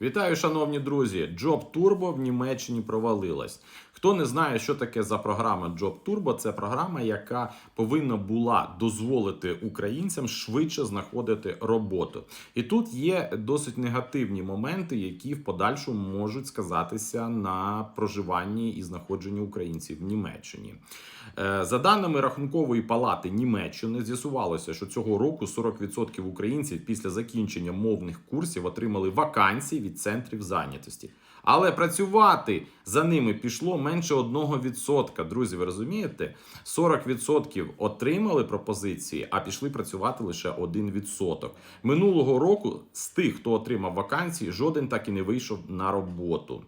Вітаю, шановні друзі! Джоб Турбо в Німеччині провалилась. Хто не знає, що таке за програма Job Turbo, це програма, яка повинна була дозволити українцям швидше знаходити роботу. І тут є досить негативні моменти, які в подальшому можуть сказатися на проживанні і знаходженні українців в Німеччині. Е, За даними рахункової палати Німеччини, з'ясувалося, що цього року 40% українців після закінчення мовних курсів отримали вакансії від центрів зайнятості. Але працювати за ними пішло менше 1%. Друзі, ви розумієте? 40% отримали пропозиції, а пішли працювати лише 1%. Минулого року з тих, хто отримав вакансії, жоден так і не вийшов на роботу.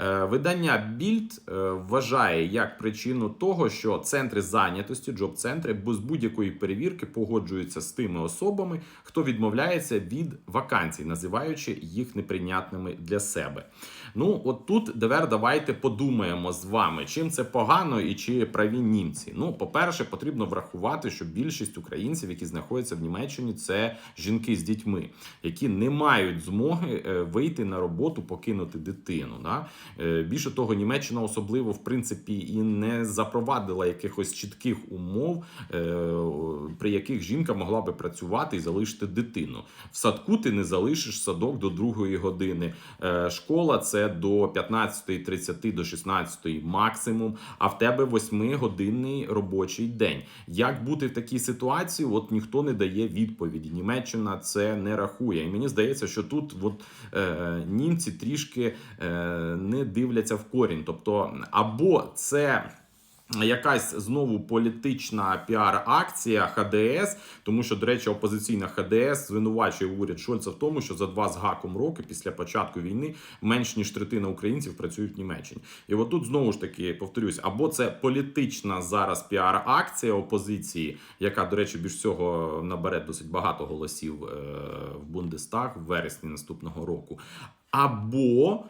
Е, Видання Більд вважає як причину того, що центри зайнятості, джоб-центри без будь-якої перевірки погоджуються з тими особами, хто відмовляється від вакансій, називаючи їх неприйнятними для себе. Ну, от тут тепер давайте подумаємо з вами, чим це погано і чи праві німці. Ну, по-перше, потрібно врахувати, що більшість українців, які знаходяться в Німеччині, це жінки з дітьми, які не мають змоги е, вийти на роботу, покинути дитину. Да? Е, Більше того, Німеччина особливо в принципі і не запровадила якихось чітких умов, е, при яких жінка могла би працювати і залишити дитину. В садку ти не залишиш садок до другої години. Е, Школа це до 15.30 до 16 максимум. А в тебе 8-годинний робочий день. Як бути в такій ситуації? От ніхто не дає відповіді. Німеччина це не рахує. І мені здається, що тут от, е, німці трішки е, не дивляться в корінь. Тобто, або це. Якась знову політична піар-акція ХДС, тому що, до речі, опозиційна ХДС звинувачує уряд Шольца в тому, що за два з гаком роки після початку війни менш ніж третина українців працюють в Німеччині. І от тут знову ж таки повторюсь, або це політична зараз піар-акція опозиції, яка, до речі, більш всього набере досить багато голосів е, в Бундестаг в вересні наступного року, або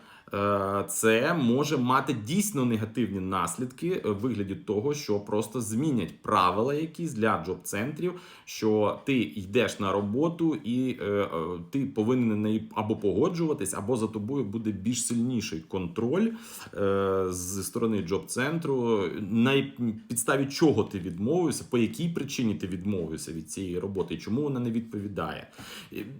це може мати дійсно негативні наслідки в вигляді того, що просто змінять правила якісь для джоб-центрів, що ти йдеш на роботу і е, е, ти повинен неї або погоджуватись, або за тобою буде більш сильніший контроль е, з сторони джоб-центру, на підставі чого ти відмовився, по якій причині ти відмовився від цієї роботи, і чому вона не відповідає.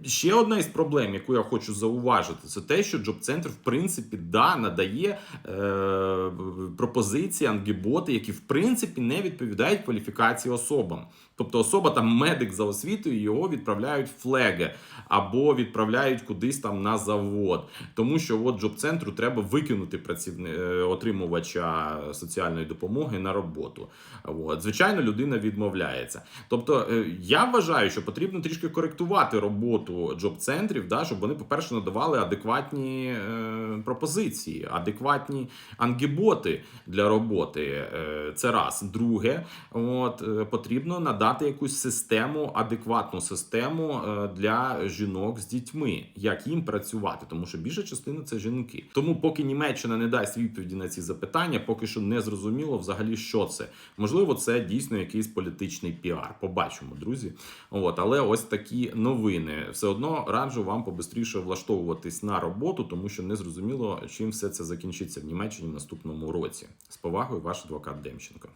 Ще одна із проблем, яку я хочу зауважити, це те, що джоб-центр в принципі да, надає е, пропозиції, ангіботи, які в принципі не відповідають кваліфікації особам. Тобто особа там медик за освітою, його відправляють в флеги або відправляють кудись там на завод. Тому що от джоб-центру треба викинути працівни... е, отримувача соціальної допомоги на роботу. От. Звичайно, людина відмовляється. Тобто, е, я вважаю, що потрібно трішки коректувати роботу джоб-центрів, да, щоб вони, по-перше, надавали адекватні е, пропозиції, адекватні ангіботи для роботи. Е, це раз. Друге, от, е, потрібно надати якусь систему, адекватну систему е, для жінок з дітьми, як їм працювати, тому що більша частина це жінки. Тому, поки Німеччина не дасть відповіді на ці запитання, поки що не зрозуміло взагалі, що це. Можливо, це дійсно якийсь політичний піар. Побачимо, друзі. От, але ось такі новини. Все одно раджу вам побистріше влаштовуватись на роботу, тому що не зрозуміло, чим все це закінчиться в Німеччині в наступному році. З повагою, ваш адвокат Демченко.